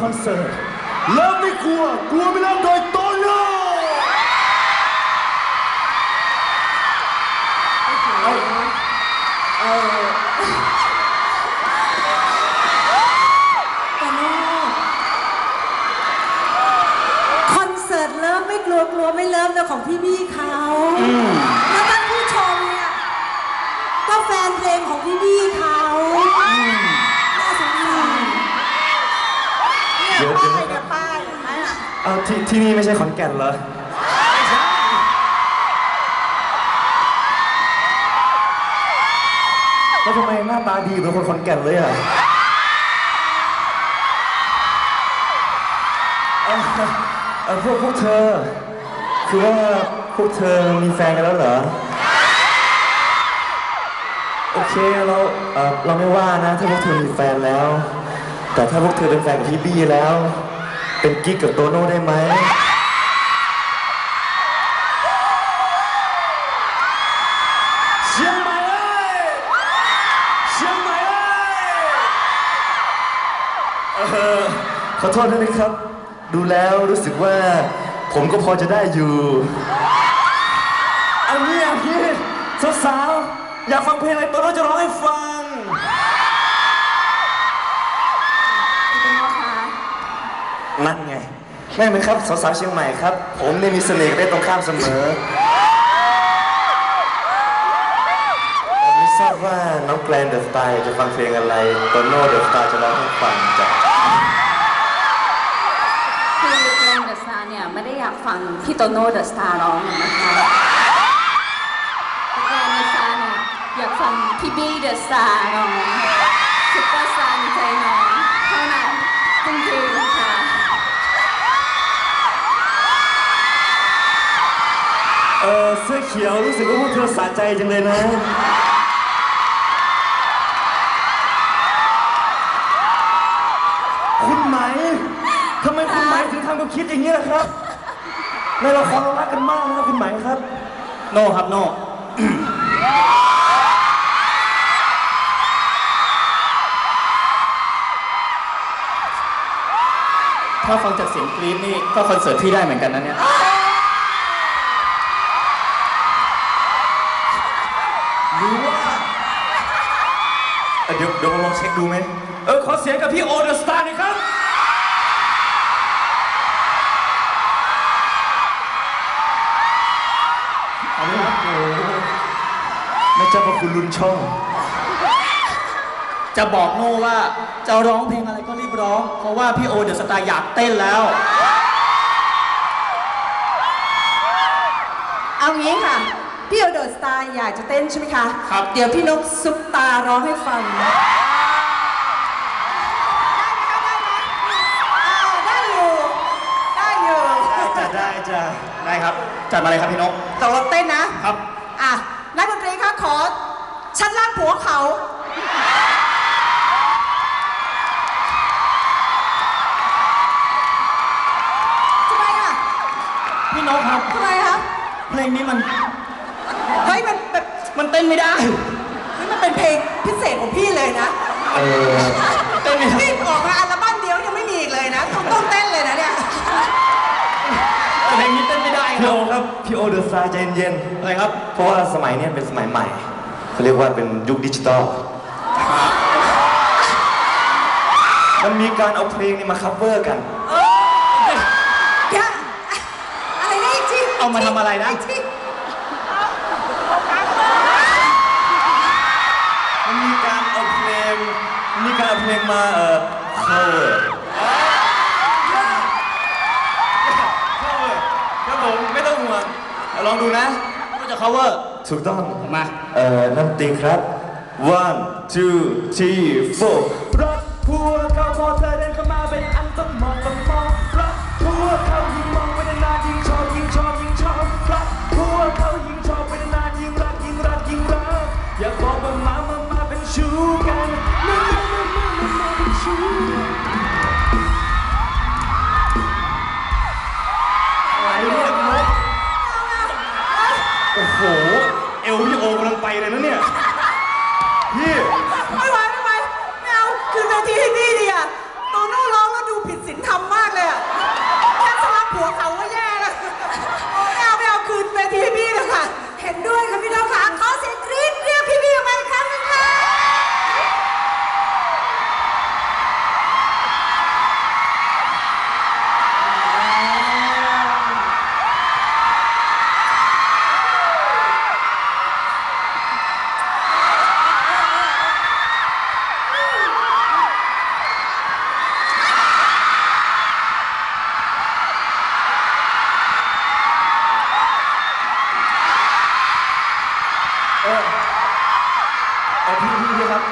คอนเสิร์ตเลิฟไม่กลัวกลัวไม่เลิฟโดยโตโน่โตโน่คอนเสิร์ตเลิฟไม่กลัวกลัวไม่เลิฟนะของพี่บี้เขาแล้วท่านผู้ชมเนี่ยก็แฟนเพลงของพี่บี้ เอาที่ที่นี่ไม่ใช่ขอนแก่นเหรอแล้วทำไมหน้าตาดีเหมือนคนขอนแก่นเลยอะเอ่อเอ่อพวกพวกเธอ คือว่าพวกเธอมีแฟนกันแล้วเหรอ โอเคเราเอ่อเราไม่ว่านะ ถ้าพวกเธอมีแฟนแล้ว แต่ถ้าพวกเธอเป็นแฟนกับพี่บี้แล้ว เป็นกิ๊กกับโตโน่ได้ไหมเชียงใหม่เอ้ยเชียงใหม่เอ้ยเออขอโทษด้วยนะครับ ดูแล้วรู้สึกว่า ผมก็พอจะได้อยู่เอางี้เอางี้สาวๆอยากฟังเพลงอะไรโตโน่จะร้องให้ฟัง นั่นไง แม่ไหมครับสาวๆเชียงใหม่ครับ ผมเนี่ยมีเสน่ห์กับเพศตรงข้ามเสมอผมไม่ทราบว่าน้องแกลนเดอะสตาร์จะฟังเพลงอะไรโตโน่เดอะสตาร์จะร้องให้ฟังจ้ะคือแกรนเดอะสตาร์เนี่ยไม่ได้อยากฟังพี่โตโน่เดอะสตาร์ร้องหรอกนะคะแต่แกรนเดอะสตาร์เนี่ยอยากฟังพี่บี้เดอะสตาร์ร้องซุปเปอร์สตาร์ในใจน้องเท่านั้นจริงๆ เสื้อเขียวรู้สึกว่าพวกเธอสะใจจังเลยนะ คุณไหมทำไมคุณไหมถึงทำกับคิดอย่างนี้ล่ะครับ ในละครเรารักกันมากนะครับคุณไหมครับ โนครับโน ถ้าฟังจากเสียงกรี๊ดนี่ก็คอนเสิร์ตที่ได้เหมือนกันนะเนี่ย เดี๋ยวลองเช็คดูไหมเออขอเสียงกับพี่โอเดอะสตาร์หน่อยครับเอาเลยครับโอ้โหไม่เจ้าพระคุณลุนช่อง จะบอกโน่ว่าจะร้องเพลงอะไรก็รีบร้อง เพราะว่าพี่โอเดอะสตาร์อยากเต้นแล้ว เอางี้ค่ะ พี่โอเดอร์สตาร์อยากจะเต้นใช่ไหมคะ ครับ เดี๋ยวพี่นกซุปตาร้องให้ฟัง ได้จ้ะได้จ้ะได้ครับ จัดมาเลยครับพี่นกตกลงเต้นนะครับ อะนักดนตรีคะขอชั้นล่างผัวเขา ทำไมอะ พี่นกครับ ทำไมครับ เพลงนี้มันเฮ้ยมันแบบมันเต้นไม่ได้ เฮ้ยมันเป็นเพลงพิเศษของพี่เลยนะเออ เต้นไม่ได้นี่ออกมาอัล พี่รัโอบครับพี่โอเดอะสตาร์ใจเย็นอะไรครับๆเพราะว่าสมัยเนี้ยเป็นสมัยใหม่เขาเรียกว่าเป็นยุคดิจิตอลมันมีการเอาเพลงนี้มาคัฟเวอร์กัน เดี๋ยวอะไรนะอีกทีเอามาทำอะไรนะ กทีมันมีการเอาเพลงมีการเอาเพลงมาเอ่อ cover cover ลองดูนะก็จะ cover ถูกต้อง มา เอ่อน้ำตีครับ one two three four พี่โอกำลังไปเลยนะเนี่ย พี่ ไม่ไหวไม่ไหวไม่เอาคืนเวทีให้พี่ดิอะ เออพี่พี่พี่ครับ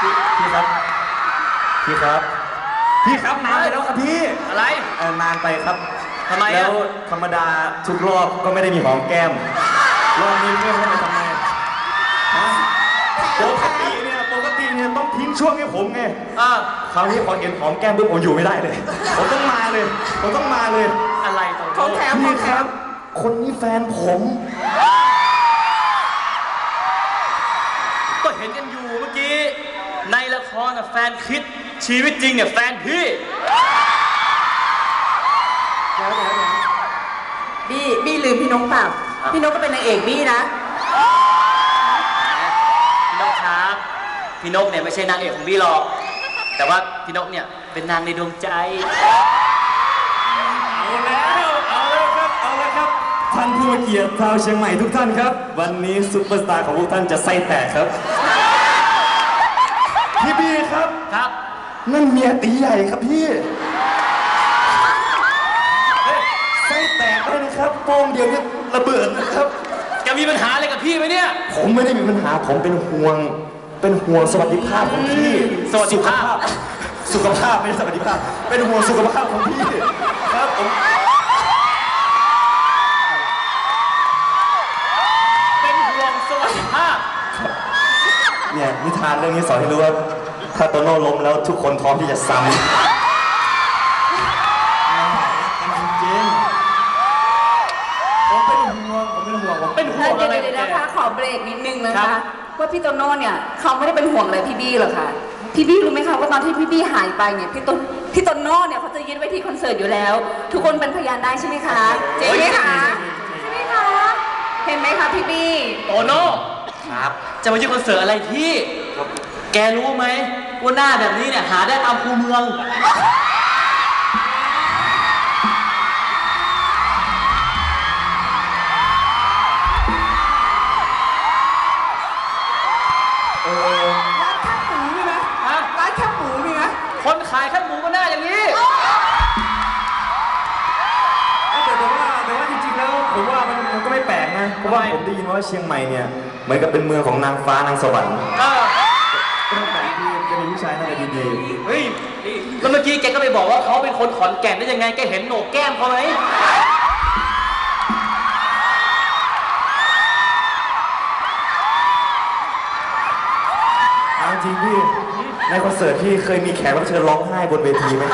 พี่พี่ครับ พี่ครับ พี่ครับนานไปแล้วครับพี่อะไร เออนานไปครับทำไมอะ แล้วธรรมดาทุกรอบก็ไม่ได้มีหอมแก้มรอบนี้ไม่รู้ทำไมทำไมฮะปกติเนี่ยปกติเนี่ยต้องทิ้งช่วงให้ผมไงอ่าคราวนี้พอเห็นหอมแก้มปุ๊บผมอยู่ไม่ได้เลย ผมต้องมาเลย ผมต้องมาเลยอะไรตรงของแถมขอพี่งแถครัมบ คนนี้แฟนผมก็ น่ะแฟนคิดชีวิตจริงเนี่ยแฟนพี่บี้บี้ลืมพี่นกเปล่าพี่นกก็เป็นนางเอกบี้นะพี่นกครับพี่นกเนี่ยไม่ใช่นางเอกของพี่หรอก แต่ว่าพี่นกเนี่ยเป็นนางในดวงใจ เอาแล้วเอาแล้วครับเอาแล้วครับท่านผู้มีเกียรติชาวเชียงใหม่ทุกท่านครับ วันนี้ซุปเปอร์สตาร์ของพวกท่านจะไส้แตกครับ ครับครับ นั่นเมียตีใหญ่ครับพี่เฮ้ยไส้แตกเลยนะครับโป้งเดียวเนี่ยระเบิดนะครับ จะมีปัญหาอะไรกับพี่ไหมเนี่ย ผมไม่ได้มีปัญหาผมเป็นห่วง เป็นห่วงสวัสดิภาพของพี่สวัสดิภาพ สุขภาพไม่ใช่สวัสดิภาพ เป็นห่วงสุขภาพของพี่ครับผมเป็นห่วงสวัสดิภาพเนี่ยนิทานเรื่องนี้สอนให้รู้ว่า ถ้าโตโน่ล้มแล้วทุกคนพร้อมที่จะซ้ำจริงผมเป็นห่วงผมเป็นห่วงผมเป็นห่วงเดี๋อะยวไรเดี๋ยวนะคะขอเบรกนิดนึงนะครัคะบว่าพี่โตโน่เนี่ยเขาไม่ได้เป็นห่วงเลยพี่บี้หรอกค่ะ พี่บี้รู้ไหมคะว่าตอนที่พี่บี้หายไปเนี่ยพี่โตพี่โตโน่เนี่ยเขาจะยึดไว้ที่คอนเสิร์ตอยู่แล้ว ทุกคนเป็นพยานได้ใช่ไหมคะจริงไหมคะใช่ไหมคะเห็นไหมคะพี่บี้โตโน่ครับ จะมายื่นคอนเสิร์ตอะไรพี่ แกรู้ไหม ว่าหน้าแบบนี้เนี่ยหาได้ตามคูเมืองร้านแคบหมูมีไหมฮะ ร้านแคบหมูมีไหมคนขายแค่หมูก็หน้าอย่างนี้ แต่แต่ว่าแต่ว่าจริงๆแล้วผมว่ามันมันก็ไม่แปลกนะ เพราะว่าผมได้ยินว่าเชียงใหม่เนี่ยเหมือนกับเป็นเมืองของนางฟ้านางสวรรค์ เออ ผู้ชายหน้าตาดีเฮ้ยนี่แล้วเมื่อกี้แกก็ไปบอกว่าเขาเป็นคนขอนแก่นได้ยังไง แกเห็นโหนกแก้มเขาไหมๆเอาจริงพี่ ในคอนเสิร์ตที่เคยมีแขกรับเชิญร้องไห้บนเวทีไหม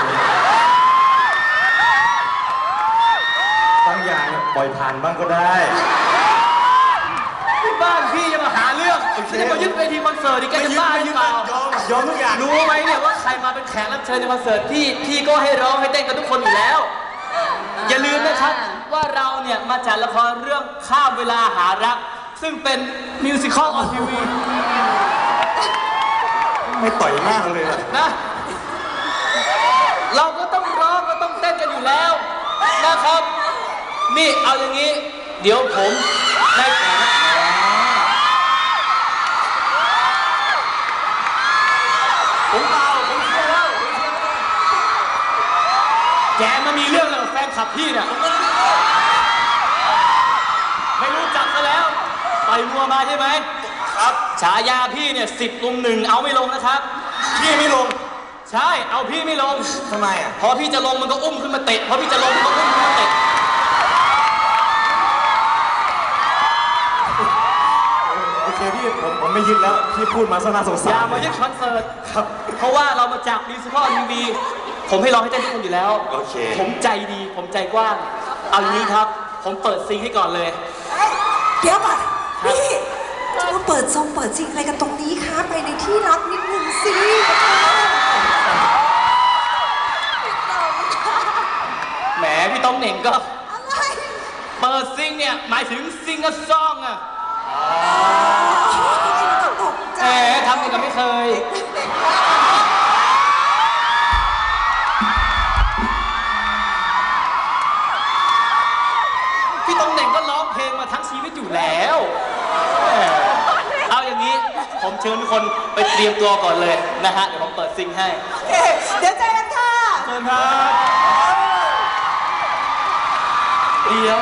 บางอย่างเนี่ยปล่อยผ่านบ้างก็ได้ที่บ้านพี่จะ มาหาเรื่องจะมายึดเวทีคอนเสิร์ตดิแกจะบ้าหรือเปล่ายอมทุกอย่างรู้ไหมเนี่ยว่าใครมาเป็นแขกรับเชิญในคอนเสิร์ตพี่พี่ก็ให้ร้องให้เต้นกันทุกคนอยู่แล้ว อย่าลืมนะครับว่าเราเนี่ยมาจากละครเรื่องข้ามเวลาหารัก ซึ่งเป็นมิวสิควลออนทีวีไม่ต่อยหน้าเลยอะนะ เราก็ต้องร้องก็ต้องเต้นกันอยู่แล้วนะครับ นี่เอาอย่างนี้ เดี๋ยวผมในฐานะ ผมเปล่าผมเชื่อแล้วผมเชื่อแล้วแกมามีเรื่องอะไรกับแฟนคลับพี่เนี่ยไม่รู้จักซะแล้วต่อยมัวมาใช่ไหม ครับฉายาพี่เนี่ยสิบลุมหนึ่งเอาไม่ลงนะครับ พี่ไม่ลง ใช่ เอาพี่ไม่ลง ทำไมอะ พอพี่จะลงมันก็อุ้มขึ้นมาเตะ พอพี่จะลงมันก็อุ้ม ไม่ยึดแล้วพี่พูดมาซะน่าสงอสารย่ามายึดคอนเสิร์ตครับ เพราะว่าเรามาจากมิวสิควลทีวีผมให้ร้องให้เต้นทุกคนอยู่แล้ว โอเค ผมใจดี ผมใจกว้าง เอาอย่างนี้ครับ ผมเปิดซิงให้ก่อนเลยเดี๋ยวก่อนพี่จะมาเปิดซองเปิดซิงอะไรกันตรงนี้คะไปในที่รับนิดนึงสิแหมพี่ต้องเหน่งก็ อะไรเปิดซิงเนี่ย หมายถึงซิงกับซองอะตกใจ แหมทำอีกกัไม่เคย พี่ตำแหน่งก็ร้องเพลงมาทั้งชีวิตอยู่แล้วเอาอย่างนี้ ผมเชิญทุกคนไปเตรียมตัวก่อนเลยนะฮะ เดี๋ยวผมเปิดซิงให้เค เดี๋ยวใจกันค่ะ เชิญครับ เดี๋ยว